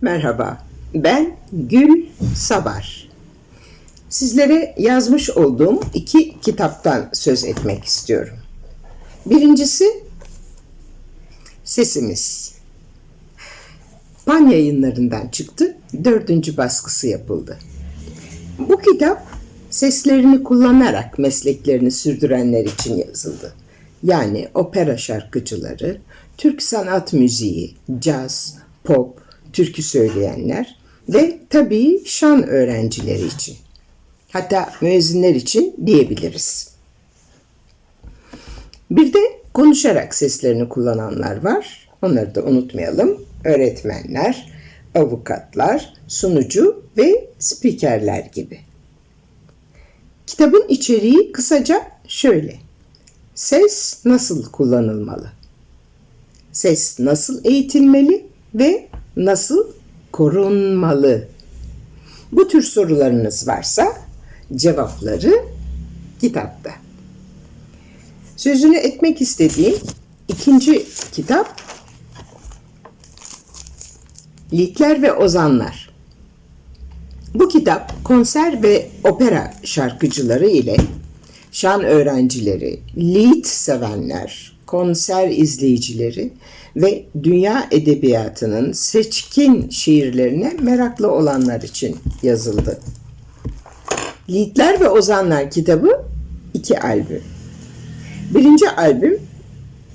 Merhaba, ben Gül Sabar. Sizlere yazmış olduğum iki kitaptan söz etmek istiyorum. Birincisi Sesimiz. Pan yayınlarından çıktı, dördüncü baskısı yapıldı. Bu kitap seslerini kullanarak mesleklerini sürdürenler için yazıldı. Yani opera şarkıcıları, Türk sanat müziği, caz, pop, türkü söyleyenler ve tabii şan öğrencileri için. Hatta müezzinler için diyebiliriz. Bir de konuşarak seslerini kullananlar var. Onları da unutmayalım. Öğretmenler, avukatlar, sunucu ve spikerler gibi. Kitabın içeriği kısaca şöyle. Ses nasıl kullanılmalı? Ses nasıl eğitilmeli ve nasıl korunmalı? Bu tür sorularınız varsa cevapları kitapta. Sözünü etmek istediğim ikinci kitap Litler ve Ozanlar. Bu kitap konser ve opera şarkıcıları ile şan öğrencileri, lied sevenler, konser izleyicileri ve dünya edebiyatının seçkin şiirlerine meraklı olanlar için yazıldı. Liedler ve Ozanlar kitabı iki albüm. Birinci albüm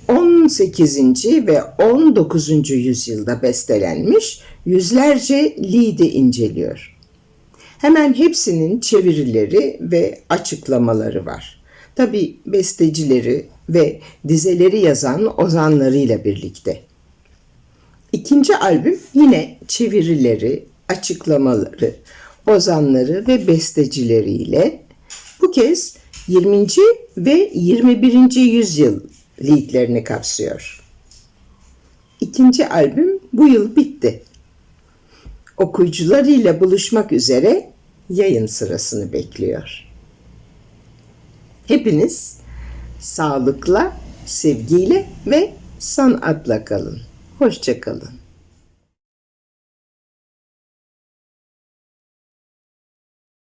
18. ve 19. yüzyılda bestelenmiş yüzlerce liedi inceliyor. Hemen hepsinin çevirileri ve açıklamaları var. Tabi bestecileri ve dizeleri yazan ozanlarıyla birlikte. İkinci albüm yine çevirileri, açıklamaları, ozanları ve bestecileriyle bu kez 20. ve 21. yüzyıl liedlerini kapsıyor. İkinci albüm bu yıl bitti. Okuyucularıyla buluşmak üzere yayın sırasını bekliyor. Hepiniz sağlıkla, sevgiyle ve sanatla kalın. Hoşçakalın.